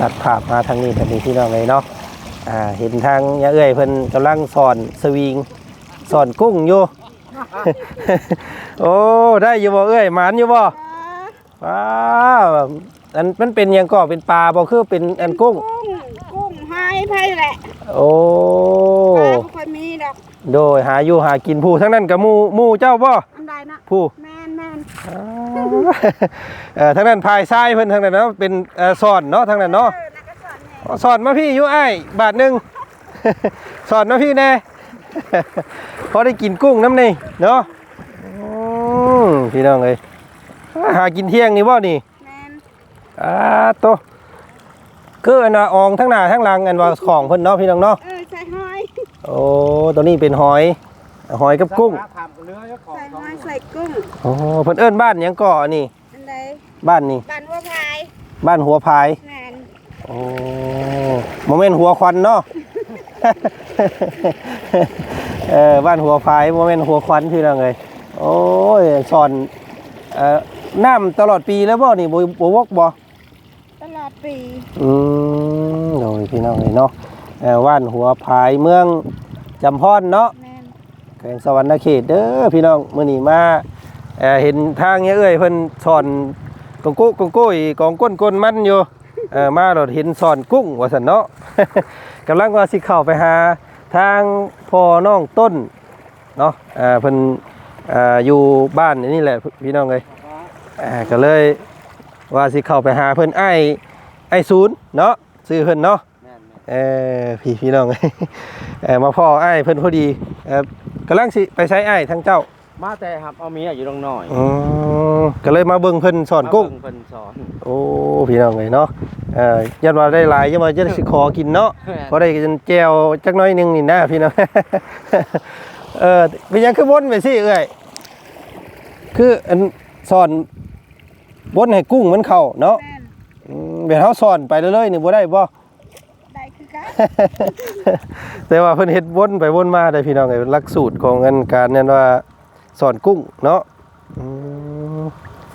ตัดภาพมาทางนี้แบบนี้พี่น้องเลยเนาะอ่าเห็นทางยาเอ้ยเพิ่นกำลังสอนสวิงสอนกุ้งอยู่ โอ้ได้อยู่บ่เอ้ยหมานอยู่บ่ว้าวอันมันเป็นหยังก็เป็นปลาบ่คือเป็นอันกุ้ง กุ้งกุ้งหอยไผ่แหละโอ้ปลาบ่ค่อยมีดอกโดยหาอยู่หากินผู้ทั้งนั้นกับหมู่หมู่เจ้าบ่อันใดนะผู้ แม่นแม่น เอ่อทั้งนั้นพายทรายเพิ่นทั้งนั้นเนาะเป็นเอ่อสอนเนาะทั้งนั้นเนาะเออนักก็สอนแม่สอนมาพี่อยู่ไอ้ายบาทหนึง สอนมาพี่แน่ พอได้กินกุ้งน้ำนี่เนาะอืมพี่น้องเอ้ยหากินเที่ยงนี่บ่นี่แม่นอ่าโตะคืออันว่าอองทั้งหน้าทั้งหลังอันว่าของเพิ่นเนาะพี่น้องเนาะ เออใส่หอยโอ้ ตัวนี้เป็นหอย หอยกับกุ้งใส่หอยใส่กุ้งโอ้เพิ่นเอิ้นบ้านหยังก่อนี่ อันใดบ้านนี่ บ้านวัวพายบ้านหัวพาย แม่นโอ้โมเมนต์หัวควันเนาะ เออบ้านหัวพายโมเมนต์หัวควันพี่น้องเลยโอ้ยสอนเอ่อน้ำตลอดปีแล้วบ่นี่บ่บ่วกบ่ตลอดปีอืมโดยพี่น้องเลยเนาะเอ่อว่านหัวพายเมืองจำพอนเนาะ แม่นแขวงสวรรณเขตเด้อพี่น้องมื้อนี้มาเอ่อเห็นทางเนี้ยเอ้ยเพิ่นสอนกงกุกงกุ้ยกองก้นก้นมันอยู่เออมาเราเห็นสอนกุ้งว่าซั่นเนาะ กำลังว่าสิเข้าไปหาทางพ่อน้องต้นเนาะเออเพิ่นเอ่ออยู่บ้านนี่แหละพี่น้องเอ้ยเอ่อก็เลยว่าสิเข้าไปหาเพิ่นไอ้ไอ้ศูนย์เนาะซื้อเพิ่นเนาะ เออพี่พี่น้องเออมาพ่อไอ้ายเพิ่นพอดีเออกำลังสิไปใช้ไอ้ายทั้งเจ้า มาแต่ครับเอาเมียอยู่ตรงหน่อยอืมก็เลยมาเบิ่งเพิ่นสอนกุ้งมาเบิ่เพิ่นสอนโอ้พี่น้องเลยเนาะเออยันว่าได้หลายยังว่าจะได้สิขอกินเนาะพอได้กินแจวจักหน้อยหนึงนี่นะพี่น้องเออเป็นหยังคือวนไปสิเอ้ยคืออันสอนวนให้กุ้งมันเข้าเนาะแม่นอืมเดี๋ยวเฮาสอนไปเรื่อยๆนี่บ่ได้บ่ได้คือกัน แต่ว่าเพิ่นเฮ็ดวนไปวนมาได้พี่น้องไอ้หลักสูตรของอันการนั่นว่าสอนกุ้งเนาะอืม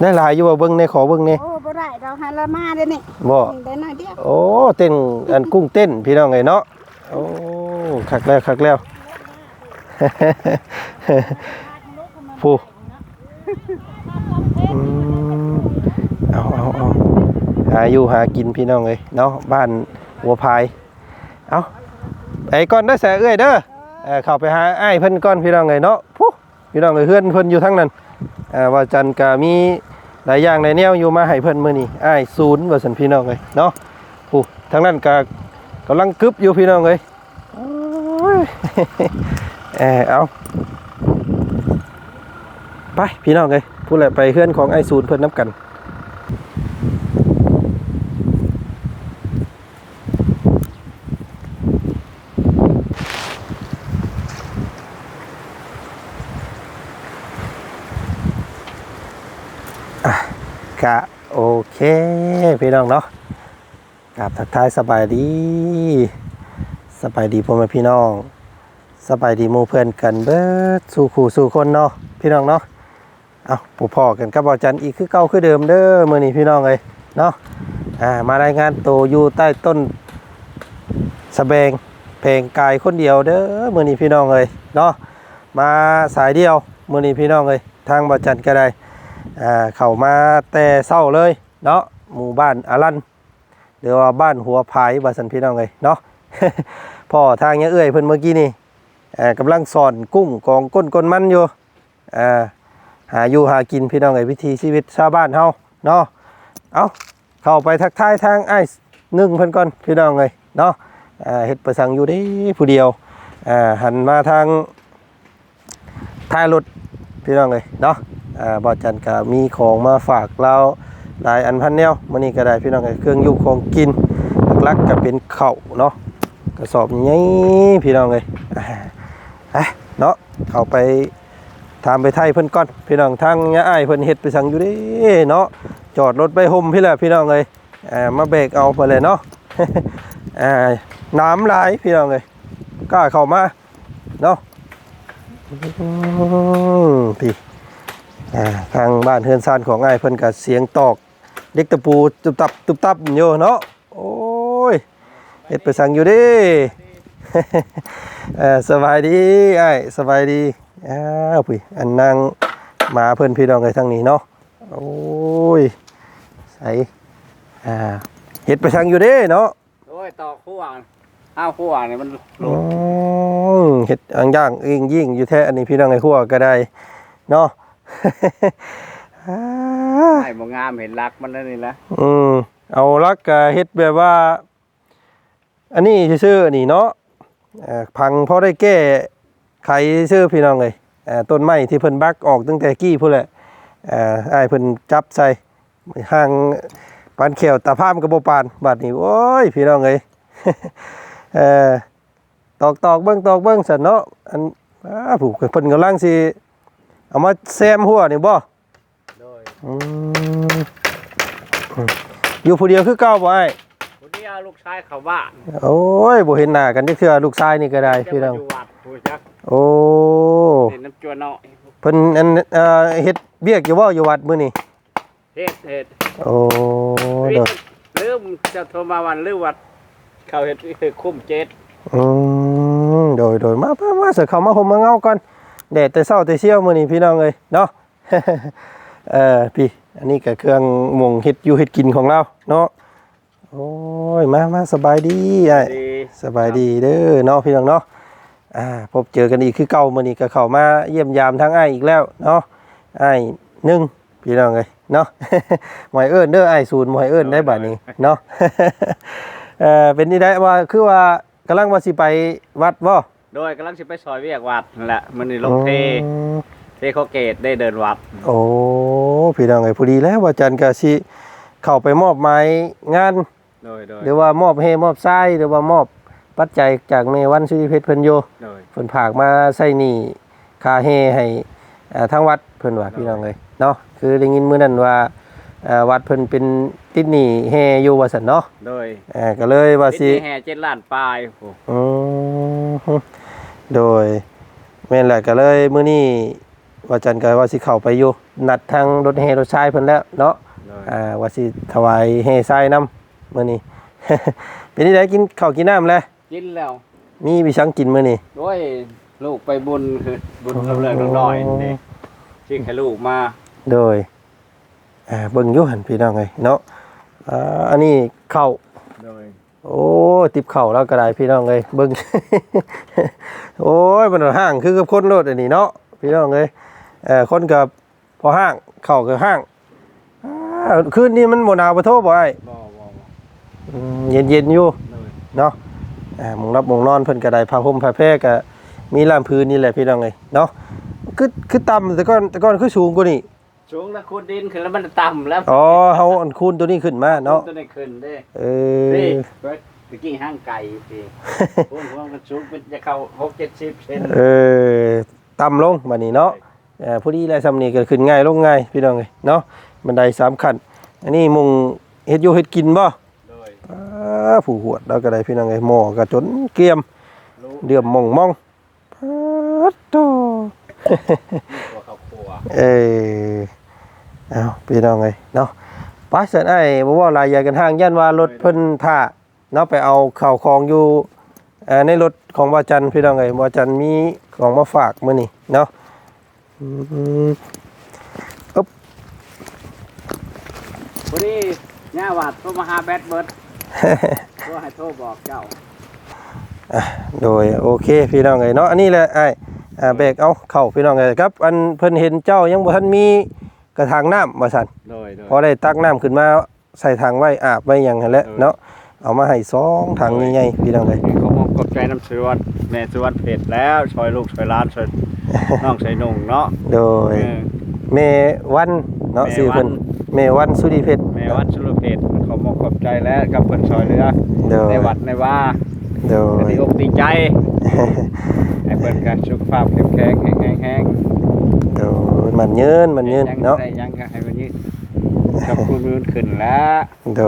ได้หลายอยู่ว่าเบิ่งในขอเบิ่งนี่โอ้บ่ได้ดอกหันละมาเด้อนี่บ่ได้หน่อยเดียวโอ้เต้นอันกุ้งเต้นพี่น้องไอ้เนาะโอ้คักแล้วคักแล้วผู้อืมเอาเอาเอาหาอยู่หากินพี่น้องเอ้ยเนาะบ้านหัวพาย เอาไอ้ก่อนได้อแสเอ้ยเด้อเอ่อเข้าไปหาไอ้ายเพิ่นก่อนพี่น้องไงเนาะผู้พี่น้องเอ้ยเพื่อนเพิ่นอยู่ทั้งนั้นเอ่อว่าจันก็มีหลายอย่างหลายแนวอยู่มาให้เพิ่นมื้อนี้อ้ายศูนย์ว่าซั่นพี่น้องเอ้ยเนาะผู้ทั้งนั้นก็กำลังกึบอยู่พี่น้องเอ้ยโอ้ยเออเอาไปพี่น้องเอ้ยผู้ใดไปเฮือนของไอ้ศูนย์เพิ่นนํกัน กะ โอเค พี่น้องเนาะกับทักทายสบายดีสบายดีพ่อแม่พี่น้องสบายดีมู่เพื่อนกันเบิดสู่ขู่สู่คนเนาะพี่น้องเนาะเอาปู่พ่อกันกับบอจันอีกคือเก่าคือเดิมเด้อมื้อนี้พี่น้องเลยเนาะอ่ามารายงานตัวอยู่ใต้ต้นสะแบงเพลงกายคนเดียวเด้อมื้อนี้พี่น้องเลยเนาะมาสายเดียวมื้อนี้พี่น้องเลยทางบอจันก็ได้ อ่าเข้ามาแต่เศร้าเลยเนาะหมู่บ้านอารันหรือว่าบ้านหัวพายบาสันพี่น้องเลยเนาะพ่อทางเนี้ยเอ้ยเพิ่นเมื่อกี้นี่อ่ากำลังสอนกุ้งกองก้นก้นมันอยู่อ่าหาอยู่หากินพี่น้องเอ้ยวิถีชีวิตชาวบ้านเฮาเนาะเอาเข้าไปทักทายทางไอ้หนึ่งเพิ่นก่อนพี่น้องเอ้ยเนาะอ่าเฮ็ดประสังอยู่เด้ผู้เดียวอ่าหันมาทางท้ายรถ พี่น้องเอ้ยเนาะอ่าบอจันก็มีของมาฝากเราหลายอันพันแนวมื้อนี้ก็ได้พี่น้องเอ้ยเครื่องอยู่ของกินหลักๆก็เป็นข้าวเนาะกระสอบใหญ่พี่น้องเอ้ยอ่าไปเนาะเข้าไปถามไปไทยเพิ่นก่อนพี่น้องทางยะอ้ายเพิ่นเฮ็ดไปสั่งอยู่ด้เนาะจอดรถไปห่มพี่แหละพี่น้องเอ้ยอ่ามาเบรกเอาไปเลยเนาะอ่าน้ำหลายพี่น้องเอ้ยกล้าเข้ามาเนาะ พี่อ่าทางบ้านเฮือนซานของไอ้ายเพิ่นก็เสียงตอกเด็กตะปูตุบตับตุบตับอยู่เนาะโอ้ยเฮ็ดไปสั่งอยู่เดิเออสบายดีไอ้ายสบายดีอ้าวพี่อันนั่งหมาเพิ่นพี่น้องไอ้ทางนี้เนาะโอ้ยใส่อ่าเฮ็ดไปสั่งอยู่เด้เนาะโอ้ยต่อคู่อ่างอ้าวคู่อ่างเนี่ยมันอืม เฮ็ดอังย่างเองยิ่งอยู่แท้อันนี้พี่น้องไอ้ขัวก็ได้เนาะอ่าไอ้บ่งามเห็นรักมันแล้วนี่ละอืมเอาลักกะเฮ็ดแบบว่า อันนี้ซื่อๆอันนี้เนาะเอ่อพังพอได้แก้ไขซื่อพี่น้องเลยเอ่อต้นไม้ที่เพิ่นบักออกตั้งแต่กี้พุ่นแหละเอ่ออ้ายเพิ่นจับใส่ห่างปานเขียวตาพามกับบ่ปานบัดนี้โอ้ยพี่น้องเอ้ย เอ่อ ตอกตอกเบิ่งตอกเบิ่งซั่นเนาะอันอ้าผู้เพิ่นกำลังสิเอามาแซมหัวนี่บ่โดยอืมอยู่ผู้เดียวคือเก่าบ่ไอ้ผู้นี้เอาลูกชายเขาบ้านโอ้ยบ่เห็นหน้ากันจักเทื่อลูกชายนี่ก็ได้พี่น้องจะมาอยู่วัดผู้จักโอ้เห็นน้ำจัวน้อยเพิ่นอันเอ่อเฮ็ดเบียกอยู่บ่อยู่วัดมื้อนี้เฮ็ดเฮ็ดโอ้เด้อลืมจะโทรมาวันลืมวัด เขาเฮ็ดคือคุ้มเจ็ด อืมโดยโดยมามามาเสิเข้ามาห่มมาเงาก่อนแดดแต่เช้าแต่เช้ามื้อนี้พี่น้องเอ้ยเนาะเอ่อพี่ อันนี้ก็เครื่องหม่งเฮ็ดอยู่เฮ็ดกินของเราเนาะโอ้ยมามาสบายดีไอ้ดีสบายดีเด้อเนาะพี่น้องเนาะอ่าพบเจอกันอีกคือเก่ามื้อนี้ก็เข้ามาเยี่ยมยามทั้งอ้ายอีกแล้วเนาะอ้ายหนึ่งพี่น้องเอ้ยเนาะหมอยเอิ้นเด้ออ้ายศูนย์หมอยเอิ้นได้บัดนี้เนาะเอ่อเป็นนี่ได้ว่าคือว่า กำลังว่าสิไปวัดบ่โดยกำลังสิไปซอยเวียกวัดนั่นแหละมันนี่ลงเทอืมเทโคเกตได้เดินวัด โอ้พี่น้องเอ้ยพอดีแล้วว่าจันทร์ก็สิเข้าไปมอบหมายงาน โดยโดยหรือว่ามอบเฮมอบทรายหรือว่ามอบปัจจัยจากเมวันสุริเพชรเพิ่นโยโดย เพิ่นผากมาใส่หนี่ค่าแห่ให้อ่าทางวัดเพิ่นว่าพี่น้องเอ้ยเนาะคือได้ยินมื้อนั้นว่าอ่า วัดเพิ่นเป็นติดหนี้แห่อยู่ว่าซั่นเนาะโดยอ่าก็เลยว่าสิติดแห่เจ็ดล้านปลายโอ้อืมโดยแม่นแหละก็เลยมื้อนี้ว่าจันก็ว่าสิเข้าไปอยู่นัดทางรถแห่รถชายเพิ่นแล้วเนาะโดยอ่าว่าสิถวายแห่ทรายนํมื้อนี้ เป็นที่ไดกินข้าวกินน้ำแล้วกินแล้วมีวิชังกินมื้อนี้ โดยลูกไปบุญคือบุญลำเลิกน้อยๆนี่ที่ให้ลูกมาโดย อ่าเบิ่งอยู่หันพี่น้องเอ้ยเนาะอ่าอันนี้ข้าวโดยโอ้ติบเข่าแล้วก็ได้พี่น้องเลยเบิ้ง โอ้ยมันห่างคือกับคนรถอันนี้เนาะพี่น้องเลยเอ่อคนกับพอห้างเข่ากับห้างอ้าวคืนนี้มันโมหนาวปะโทบ่ไอ้บ่บ่บ่อืมเย็นๆอยู่โดยเนาะอ่าหมองรับหมองนอนเพิ่นก็ได้ผ้าห่มผ้าแพรก็มีลามพื้นนี่แหละพี่น้องเลยเนาะคือคือต่ำแต่ก่อนแต่ก่อนคือสูงกว่านี้ สูงแล้วคูดดินขึ้นแล้วมันต่ำแล้วอ๋อเฮาอันคูณตัวนี้ขึ้นมาเนาะตัวนี้ขึ้นเด้เอนี่อเมื่อกี้ห้างไก่พี่พุ่นพวกมันสูงเป็นจะเข้าหกเจ็ดสิบเซนเออต่ำลงบัดนี้เนาะเอ่อผู้ดีและสำนีก็ขึ้นง่ายลงง่ายพี่น้องเอ้ยเนาะบันไดสามขั้นอันนี้มุงเฮ็ดอยู่เฮ็ดกินบ่โดยอ้าผู้หวดแล้วก็ได้พี่น้องเอ้ยหม้อก็จนเกรียมรู้เดือมมองมองปัดโตตัว เขาครัวเอ้ยเอาพี่น้องเอ้ยเนาะไปเสร็จไอ้บ่เว่าหลายอย่างกันทางย่านว่ารถเพิ่นท่าเนาะไปเอาข้าวของอยู่เอ่อในรถของวาจันทร์พี่น้องเอ้ยวาจันทร์มีของมาฝากมื้อนี้เนาะอืมพอดีย่าวัดโทรมาหาแบดเบิร์ดโทรให้โทรบอกเจ้าโดยโอเคพี่น้องเอ้ยเนาะอันนี้แหละไอ้ อ่าแบกเอาเข้าพี่น้องเอ้ยครับ อันเพิ่นเห็นเจ้ายังบ่ทันมีกระถางน้ำว่าซั่นโดยโดยพอได้ตักน้ำขึ้นมาใส่ถังไว้อาบไว้หยังหั่นแหละเออเนาะเอามาให้สองถังใหญ่ๆพี่น้องเอ้ยเขาบอกกดใจน้ำสวดแม่สวดเผ็ดแล้วช่วยลูกช่วยหล้านช่วยน้องช่วยนุ่งเนาะโดยเออแม่วันเนาะแม่ชื่อเพิ่นวันแม่วันสุริเพชรแม่วัดสุรเพชรเขาบอกขอบใจแล้วกับเพิ่นช่วยเหลือโดยในวัดในว่าโดก็ยดีอกดีใจ ให้เพิ่นกันสุขภาพแข็งแรงแข็งแรงแข็งโดยมันยืนมันยืนยังเนาะได้ยังก็ให้มันยืนกับคุณมือขึ้นแล้วโด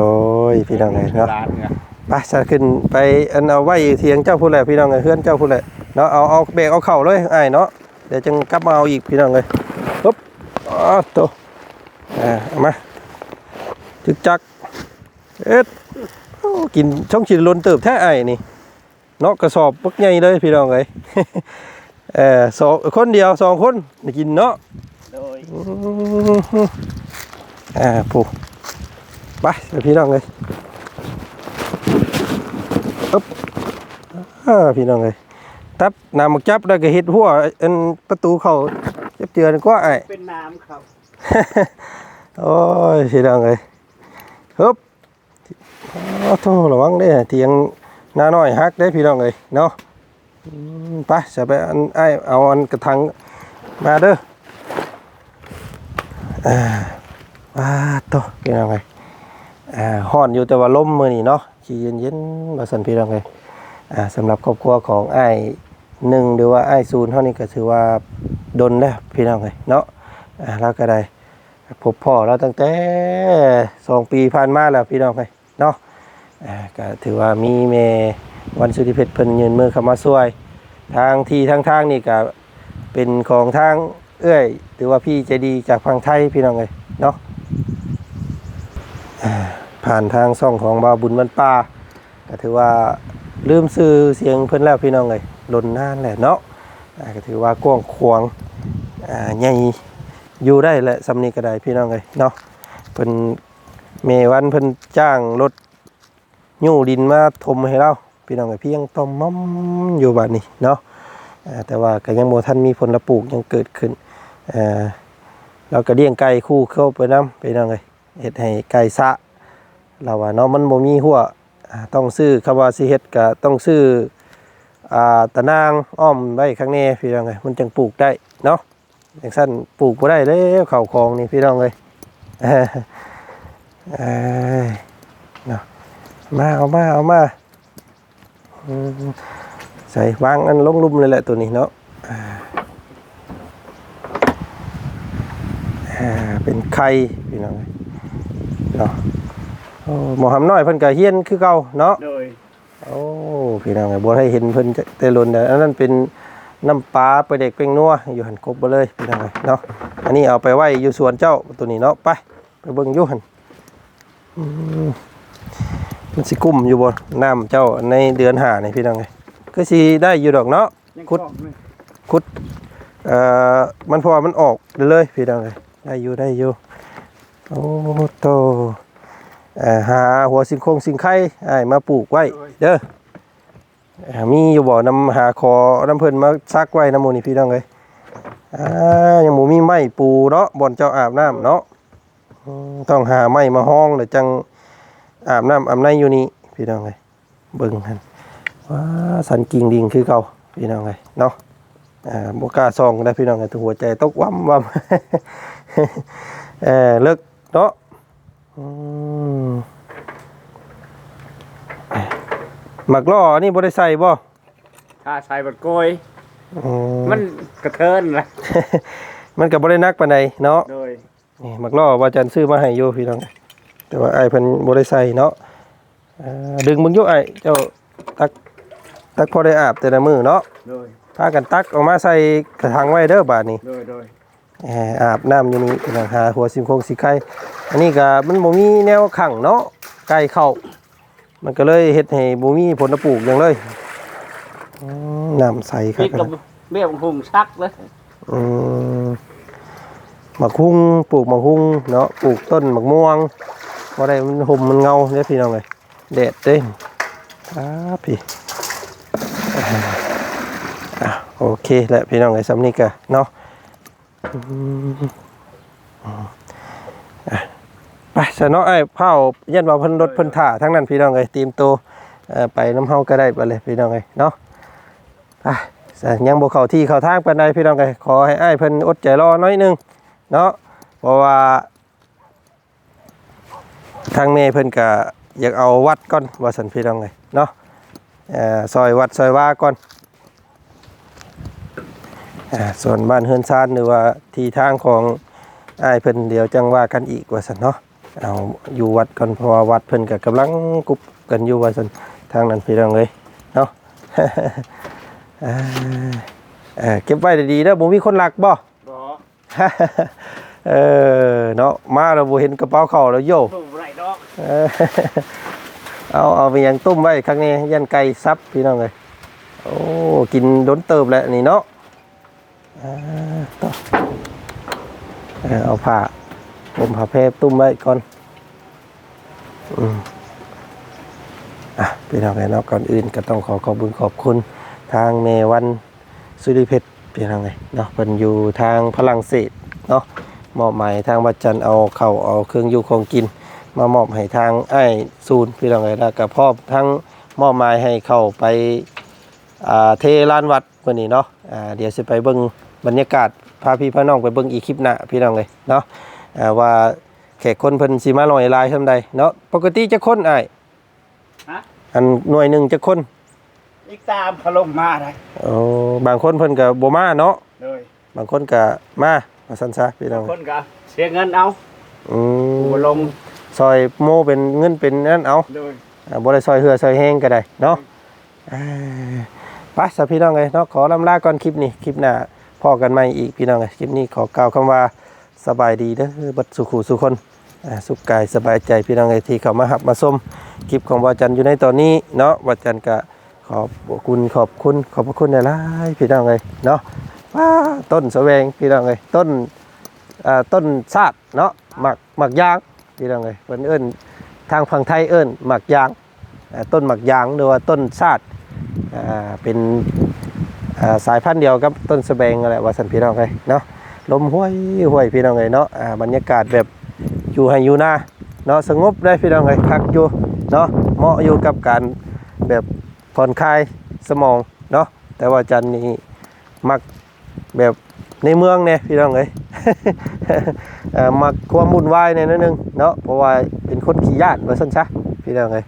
ยพี่น้องเอ้ยเนาะร้านเนี่ยไปจะขึ้นไปอันเอาไว้เถียงเจ้าผู้แหละพี่น้องเอ้ยเฮือนเจ้าผู้แหละเนาะเอาเอาเบรกเอาเข่าเลยไอ้ายเนาะเดี๋ยวจึงกลับมาเอาอีกพี่น้องเลยปุ๊บอ๋อโตอ่าเอามาจึกจักเอ็ดโอ้อ้กินช่องชินลนเติบแท้ไอ้นี่ เนาะกระสอบปักใหญ่เลยพี่น้องเอ้ยเออสองคนเดียวสองคนได้กินเนาะโดยอืมอ่าผูกไปเดี๋ยวพี่น้องเลยอึ๊บอ่าพี่น้องเลยตัดน้ำมักจับแล้วก็เฮ็ดหัวอันประตูเข้าเจ็บเจือนกว่าไอ้เป็นน้ำครับโอ้ยพี่น้องเลยฮึบโอ้โทระวังเด้อเตียงห น้าน้อยฮักได้พี่น้องเลยเนาะไปจะไปอันไอเอาอันกระถางมาเด้ออ่าว้าโตพี่น้องเลยอ่าฮ้อนอยู่แต่ว่าลมมือนี้เนาะขี้เย็นๆบ่ซั่นพี่น้องเลยอ่าสำหรับครอบครัวของไอ้หนึ่งหรือว่าไอ้ศูนย์เท่านี้ก็ถือว่าดนแล้วพี่น้องเลยเนาะอ่าเราก็ได้พบพ่อเราตั้งแต่สองปีผ่านมาแล้วพี่น้องไปเนาะ ก็ถือว่ามีเมวันสุธิเพชรเพิ่นยืนมือเข้ามาช่วย ทางที่ทางทางนี่ก็เป็นของทางเอื้อยหรือว่าพี่ใจดีจากฝั่งไทยพี่น้องเลยเนาะผ่านทางซ่องของบาวบุญมันป่าก็ถือว่าลืมซื้อเสียงเพิ่นแล้วพี่น้องเลยลนน่านแหละเนาะก็ถือว่ากว้างขวางใหญ่อยู่ได้แหละสำนีก็ไดพี่น้องเลยเนาะเพิ่นเมวันเพิ่นจ้างรถ ยู่ดินมาถมให้เราพี่น้องเลยพี่ยังต้มมั่มอยู่บ้านนี้เนาะแต่ว่าก็ยังโมทันมีผลปลูกยังเกิดขึ้นเราก็เลี้ยงไก่คู่เข้าไปน้ำพี่น้องเลยเฮ็ดให้ไก่สะเราว่าเนาะมันบ่มีหัวต้องซื้อคำว่าสิเฮ็ดก็ต้องซื้ออตะนางอ้อมไว้ข้างในพี่น้องเลยมันจึงปลูกได้เนาะอย่างสั้นปลูกบ่ได้แล้วเข่าคลองนี่พี่น้องเลยเนาะ มาเอามาเอามาอืมใส่วางอันลงลุ่มเลยแหละตัวนี้เนาะอ่าอ่าเป็นไข่พี่น้องเอ้ยเนาะโอ้หมอหำน้อยเพิ่นก็เฮียนคือเก่าเนาะโดยโอ้พี่น้องไอ้บัวให้เห็นเพิ่นแต่ลนแต่อันนั้นเป็นน้ำปลาไปเด็กเป็นนัวอยู่หันครบไปเลยพี่น้องไอ้เนาะอันนี้เอาไปไว้อยู่สวนเจ้าตัวนี้เนาะไปไปเบิ่งอยู่หันอืม มันสิกุ้มอยู่บนน้ำเจ้าในเดือนหานี่พี่น้องไอ้ก็สิได้อยู่ดอกเนาะคุดคุดเอ่อมันพราะว่ามันออกเลยพี่น้องไอ้ได้อยู่ได้อยู่โอ้โตเอ่อหาหัวสิงคงสิงไข่ไอ้มาปลูกไว้เด้ออ่ามีอยู่บ่อนำหาคอน้ำเพิ่นมาซักไว้น้ำมูนี่พี่น้องเลยอ่ายังหมูมีไม้ปูเนาะบ่อนเจ้าอาบน้ำเนาะต้องหาไม้มาห้องเดี๋ยวจัง อาบน้ำอาบในอยู่นี่พี่น้องเลยเบิ่งกันว้าสันกิ่งดิงคือเก่าพี่น้องเลยเนาะอ่าบ่กล้าซองได้พี่น้องเลยหัวใจตกว่ำว่ำเออเลิกเนาะอืมหมักล่อนี่บ่ได้ใส่บ่ถ้าใส่บัดโกยอืมมันกระเทินละมันก็บ่ได้นักปานใดเนาะโดยนี่หมักล่อว่าจันซื้อมาให้อยู่พี่น้อง แต่ว่าอ้ายเพิ่นบ่ได้ใส่เนาะเอ่อดึงมึงอยู่อ้ายเจ้าตักตักพอได้อาบแต่ละมื้อเนาะโดยพากันตักออกมาใส่กระถางไว้เด้อบาดนี้โดยโดยแหมอาบน้ำอยู่นี่พี่น้องหาหัวสิมโคงสิไข่อันนี้ก็มันบ่มีแนวขังเนาะไก่เข้ามันก็เลยเฮ็ดให้บ่มีผลปลูกหยังเลยอืมน้ำใสครันี่บกับเบี้ยหุงซักเลยอืมหมักหุ้งปลูกหมักหุ้งเนาะปลูกต้นหมักม่วง ว่ได้มันห่มมันเงาเนี่ยพี่น้องเลยแดดเด้ครับพี่โอเคแล้วพี่น้องเลยสำนีกะเนาะไปสนาะไอ้เผาเยันว่าพิ่นรถพิ่นถ่าทั้งนั้นพี่น้องเลยเตรียมตัวไปน้ำเฮาก็ได้ไปเลยพี่น้องเลยเนาะไปยังบ่เขาที่เขาทางปานใดพี่น้องเอ้ยขอให้อ้ายเพิ่นอดใจรอน้อยนึงเนาะเพราะว่า ทางแม่เพิ่นก็อยากเอาวัดก่อนว่าซั่นพี่น้องเอ้ยเนาะซอยวัดซอยว่าก่อนอส่วนบ้านเฮือนซานหรือว่าที่ทางของไอ้เพิ่นเดี๋ยวจังว่ากันอีกว่าซั่นเนาะเอาอยู่วัดก่อนเพราะว่าวัดเพิ่นก็กำลังกุบกันอยู่ว่าซั่นทางนั้นพี่น้องเอ้ยเนาะเออเก็บไว้ดีๆนะบ่มีคนหลักบ่บ่ เออเนาะมาแล้วบ่เห็นกระเป๋าเข้าแล้วโยถูกไรดอกเออเอาเอาไปยังตุ้มไว้ข้างนี้ยันไก่ซับพี่น้องเลยโอ้กินโดนเติบแล้วนี่เนาะอ่าต่อเออเอาผ้าผมผ้าเพรตุ้มไว้ก่อนอืมอะพี่น้องเลยเนาะก่อนอื่นก็ต้องขอขอบคุญขอบคุณทางเมวันสุริเพชรพี่น้องเลยเนาะเป็นอยู่ทางพลังเศสเนาะ มอบหมายทางวัดจันทร์เอาเข่าวเอาเครื่องอยู่ของกิน มามอบให้ทางไอ้ายศูนย์พี่น้องเลยแล้วก็พอบทั้งมอบหมายให้เข้าไปอ่าเทลานวัดวันนี้เนาะอ่าเดี๋ยวจะไปเบิ่งบรรยากาศพาพี่พาน้องไปเบิ่งอีกคลิปหน้าพี่น้องเลยเนาะอ่าว่าแขกคนเพิ่นสิมาลอยลายทำใดเนาะปกติจะคนอ้ายฮะอันหน่วยหนึ่งจะคนอีกตามเขาลงมาได้โอ้บางคนเพิ่นก็บ่มาเนาะเลยบางคนก็มา ว่าซั่นซะพี่น้องคนก็เสียเงินเอาอืมบ่ลงซอยโมเป็นเงินเป็นนั่นเอาเลยอ่าบ่ได้ซอยเหือซอยแห้งก็ได้เนาะอ่าไปสพี่น้องเลยเนาะขอลำลาก่อนคลิปนี้คลิปหน้าพอกันใหม่อีกพี่น้องเลยคลิปนี้ขอกล่าวคำว่าสบายดีเด้อเบัดสุขุสุคนอ่าสุขกายสบายใจพี่น้องเลยที่เข้ามาหับมาชมคลิปของวาจันทร์อยู่ในตอนนี้เนาะวาจันทร์ก็ขอบคุณขอบคุณขอบพระคุณหลายๆพี่น้องเลยเนาะว้า ต้นสแสวงพี่น้องเลยต้นต้นชาติเนาะหมักหมักยางพี่น้องเลยเพิ่นเอิ้นทางฝั่งไทยเอิ้นหมักยางต้นหมักยางหรือว่าต้นชาติอ่าเป็นสายพันธุ์เดียวกับต้นสะแบงอะไรว่าสันพี่น้องเลยเนาะลมห้วยห้วยพี่น้องเลยเนาะบรรยากาศแบบอยู่ให้อยู่หน้าเนาะสงบได้พี่น้องเลยพักอยู่เนาะเหมาะอยู่กับการแบบผ่อนคลายสมองเนาะแต่ว่าจันนี่มัก แบบในเมืองเนี่ยพี่น้องเลยเอ่อมักความวุ่นวายในอยนิดนึงเนาะเพราะว่าเป็นคนขี้ยาดมาสั่นซะพี่น้องเอ้ย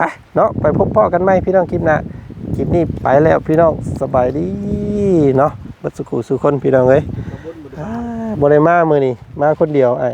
อะเนาะไปพบพ่อกันไหมพี่น้องคลิปหน้าคลิปนี้ไปแล้วพี่น้องสบายดีเนาะบัดสุขุสุคนพี่น้องเอ้ยบ่ได้มามื้อนี้มาคนเดียวไอ้